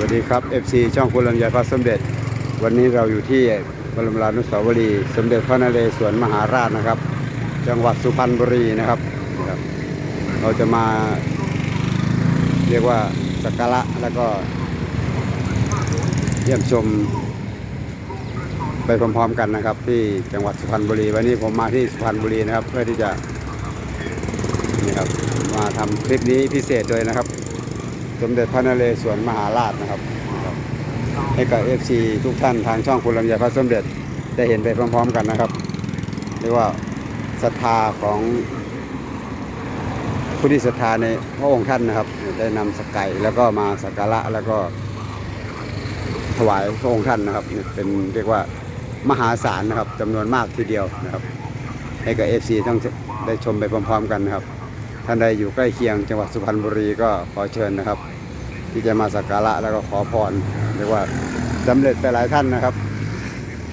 สวัสดีครับ FC ช่องคุณลำไยพระสมเด็จ วันนี้เราอยู่ที่บรมรานุสาวรีย์สมเด็จพระนเรศวรมหาราชนะครับ จังหวัดสุพรรณบุรีนะครับครับเราจะมาเรียกว่าสักการะแล้วก็ เยี่ยมชม ไปพร้อมๆกันนะครับ ที่จังหวัดสุพรรณบุรี วันนี้ผมมาที่สุพรรณบุรีนะครับ เพื่อที่จะนี่ครับมาทำคลิปนี้พิเศษเลยนะครับ สมเด็จพระนเรศวรมหาราชนะครับ ให้กับ FC ทุกท่านทางช่องคุณลำไยพระสมเด็จได้เห็นไปพร้อม ๆ กันนะครับเรียกว่าศรัทธาของผู้ที่ศรัทธาในพระองค์ท่านนะครับ ได้นำสกไก่แล้วก็มาสักการะแล้วก็ถวายพระองค์ท่านนะครับเป็นเรียกว่ามหาศาลนะครับจำนวนมากทีเดียวนะครับ ให้กับ FC ต้องได้ชมไปพร้อม ๆ กันนะครับ ท่านใดอยู่ใกล้เคียงจังหวัดสุพรรณบุรีก็ขอเชิญนะครับ ที่จะมาสักการะแล้วก็ขอพรเรียกว่าสำเร็จไปหลายท่านนะครับ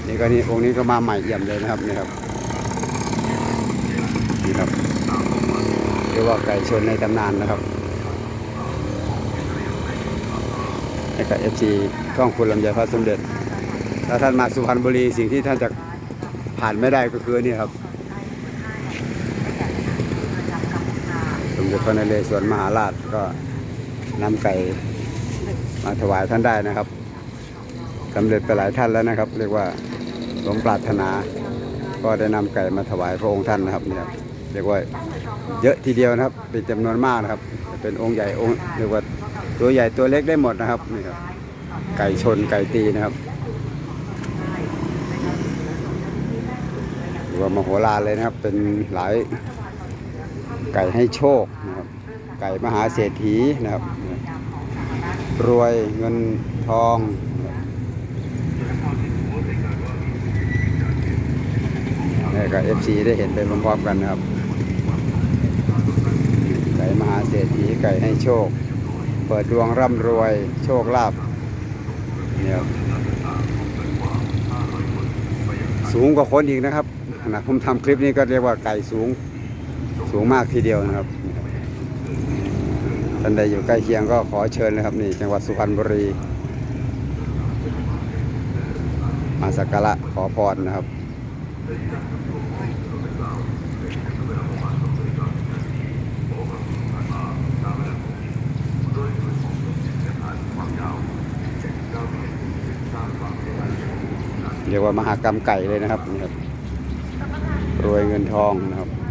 นี่ก็นี่องค์นี้ก็มาใหม่เอี่ยมเลยนะครับนี่ครับนี่ครับเรียกว่าไก่ชนในตำนานนะครับให้กับเอฟซีช่องคุณลำไยพระสมเด็จถ้าท่านมาสุพรรณบุรีสิ่งที่ท่านจะผ่านไม่ได้ก็คือนี่ครับสมเด็จพระนเรศวรมหาราชก็นำไก่ มาถวายท่านได้นะครับสำเร็จไปหลายท่านแล้วนะครับ เรียกว่าสมปรารถนา ก็ได้นำไก่มาถวายพระองค์ท่านนะครับเนี่ยครับเรียกว่าเยอะทีเดียวนะครับ เป็นจำนวนมากนะครับ เป็นองค์ใหญ่องค์เรียกว่าตัวใหญ่ตัวเล็กได้หมดนะครับนี่ครับไก่ชนไก่ตีนะครับหรือว่ามโหฬารเลยนะครับ เป็นหลายไก่ให้โชคนะครับ ไก่มหาเศรษฐีนะครับ รวยเงินทอง นี่ก็เอฟซีได้เห็นไปพร้อมๆกันนะครับ ไก่มหาเศรษฐีไก่ให้โชค เปิดดวงร่ำรวยโชคลาภเนี่ยครับสูงกว่าคนอีกนะครับขณะผมทำคลิปนี้ก็เรียกว่าไก่สูงสูงมากทีเดียวนะครับ ท่านใดอยู่ใกล้เคียงก็ขอเชิญนะครับนี่จังหวัดสุพรรณบุรีมาสักการะขอพรนะครับเรียกว่ามหากรรมไก่เลยนะครับนี่ครับรวยเงินทองนะครับ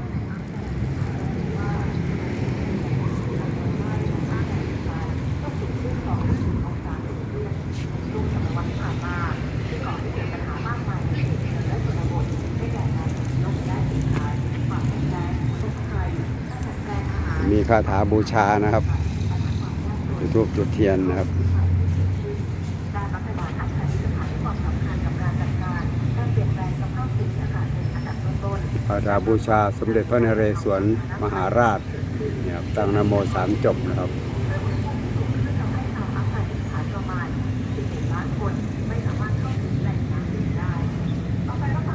มีคาถาบูชานะครับจุดทูบจุดเทียนนะครับคาถาบูชาสมเด็จพระนเรศวรมหาราชเนี่ยครับตั้งนโมสามจบนะครับ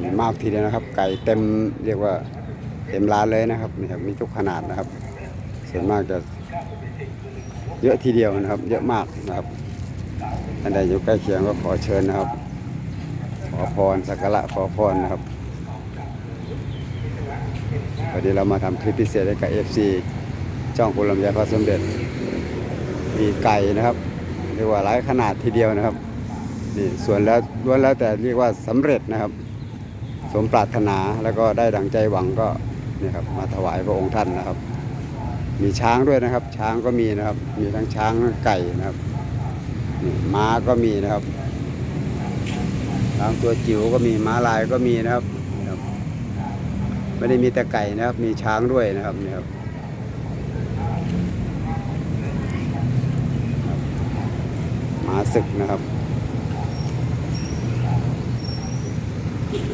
มีมากทีเดียวนะครับ ไก่เต็มเรียกว่าเต็มร้านเลยนะครับนี่ครับมีทุกขนาดนะครับ ส่วนมากจะเยอะทีเดียวนะครับ เยอะมากนะครับท่านใดอยู่ใกล้เคียงก็ขอเชิญนะครับ ขอพรสักการะขอพรนะครับวันนี้เรามาทำคลิปพิเศษให้กับ FC ช่องคุณลำไยพระสมเด็จมีไก่นะครับเรียกว่าหลายขนาดทีเดียวนะครับ นี่ส่วนแล้วล้วนแล้วแต่เรียกว่าสำเร็จนะครับ สมปรารถนาแล้วก็ได้ดังใจหวังก็นี่ครับมาถวายพระองค์ท่านนะครับ มีช้างด้วยนะครับ ช้างก็มีนะครับ มีทั้งช้างไก่นะครับม้าก็มีนะครับช้างตัวจิ๋วก็มีม้าลายก็มีนะครับนะครับไม่ได้มีแต่ไก่นะครับ มีช้างด้วยนะครับนี่ครับม้าศึกนะครับ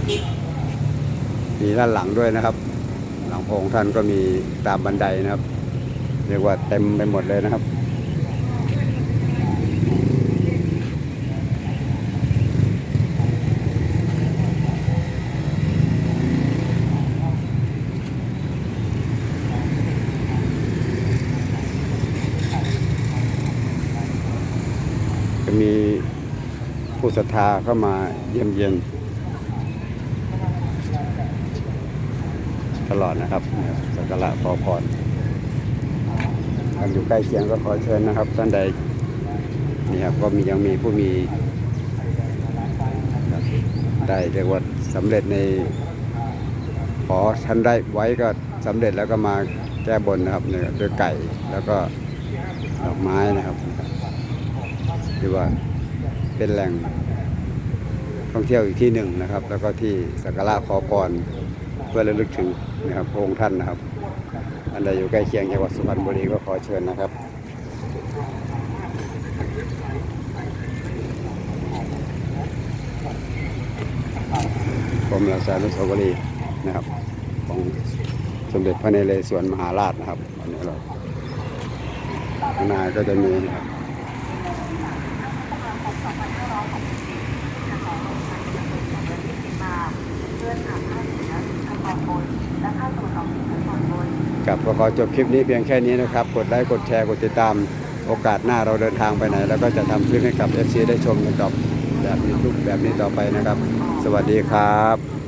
มีด้านหลังด้วยนะครับ หลังพระองค์ท่านก็มีตามบันไดนะครับ เรียกว่าเต็มไปหมดเลยนะครับจะมีผู้ศรัทธาเข้ามาเยี่ยมเยียน ตลอดนะครับสักการะขอพรท่านอยู่ใกล้เคียงก็ขอเชิญนะครับ ท่านใดนี่ครับก็มียังมีผู้มีได้เรียกว่าสำเร็จในขอท่านได้ไว้ก็สำเร็จแล้วก็มาแก้บนนะครับเนี่ยด้วยไก่แล้วก็ดอกไม้นะครับที่ว่าเป็นแหล่งท่องเที่ยวอีกที่หนึ่งนะครับ แล้วก็ที่สักการะขอพร เพื่อระลึกถึงนะครับพระองค์ท่านนะครับ อันใดอยู่ใกล้เคียงจังหวัดสุพรรณบุรีก็ขอเชิญนะครับกรมราชานุสาวรีย์นะครับ ของสมเด็จพระนเรศวรมหาราชนะครับอันนี้เราข้างหน้าก็จะมีนะครับ กับก็ขอจบคลิปนี้เพียงแค่นี้นะครับ กดไลค์กดแชร์กดติดตาม โอกาสหน้าเราเดินทางไปไหน แล้วก็จะทำคลิปให้กับ FC ได้ชมกันต่อแบบนี้ทุกแบบนี้ต่อไปนะครับ สวัสดีครับ